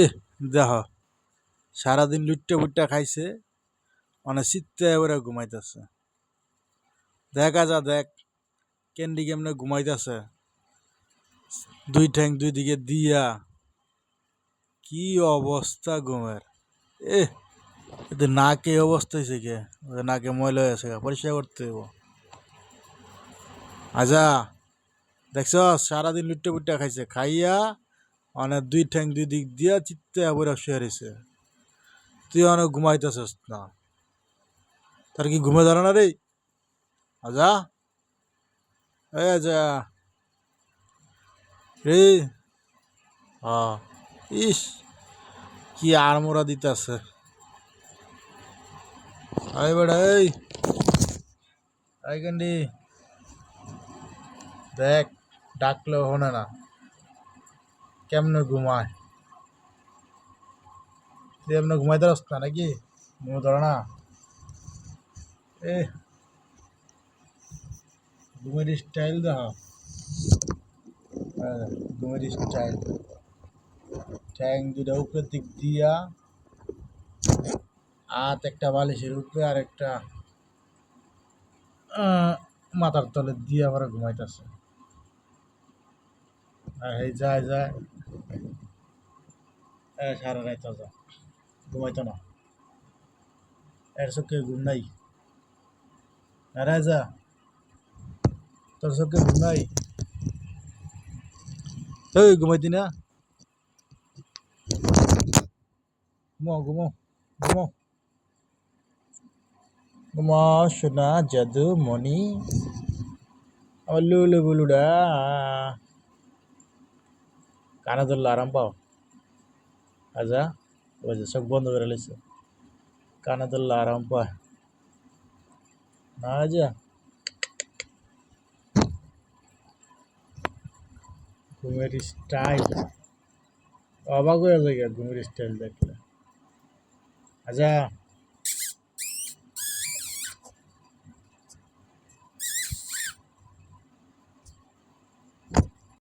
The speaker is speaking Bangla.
এ দেখ সারাদিন লুট্টা বুট্টা খাইছে মানে চিত্তে এবারে ঘুমাইতেছে। দেখা যা দেখ ক্যান্ডি কেমনে ঘুমাইতেছে। দুই ঠ্যাং দুই দিকে দিয়া। কি অবস্থা ঘুমের। এ এতে নাকে অবস্থা হয়েছে কে? নাকে ময়লা হয়ে আছে গা, পরিষ্কার করতে হইব। আজা দেখছ সারাদিন লুট্টা পুট্টা খাইছে খাইয়া মানে দুই ঠ্যাং দুই দিক দিয়া চিত্তে আবার শুয়ে রয়েছে তুই অনেক ঘুমাইতেছস না। তার কি ঘুমে ধরে না রে? আজা। এই আজা। রে। ইস, কি আড়মোড়া দিতেছে। আই বেড়া এই। আই দেখ, ডাকলেও হনে না। কেমনে ঘুমায়? তুই ঘুমাইতে পারস না নাকি? ঘুমো ধরে না। এ ঘুমের স্টাইল দেখ ঘুমের স্টাইল ট্যাং দুটা উপরের দিক দিয়া, হাত একটা বালিশের উপরে আর একটা মাথার তলে দিয়ে আবার ঘুমাইতেছে। আর এই যায় যায়। সারা রাত যা ঘুমাইতো না। এর চোখে ঘুম নাই। যা তোর চোখে ঘুম নাই? এই ঘুমাইতি না? ঘুমাও ঘুমাও ঘুমাও। ঘুমাও সোনা, জাদু, মণি। আমার লুলু বুলুডা। কানে ধরলে আরাম পাও। আজা, ওই যে চোখ বন্ধ করে লেছে কানে ধরলে আরাম পায়। না আজা। ঘুমের স্টাইল অবাক হয়ে যায় ঘুমের স্টাইল দেখলে। আচ্ছা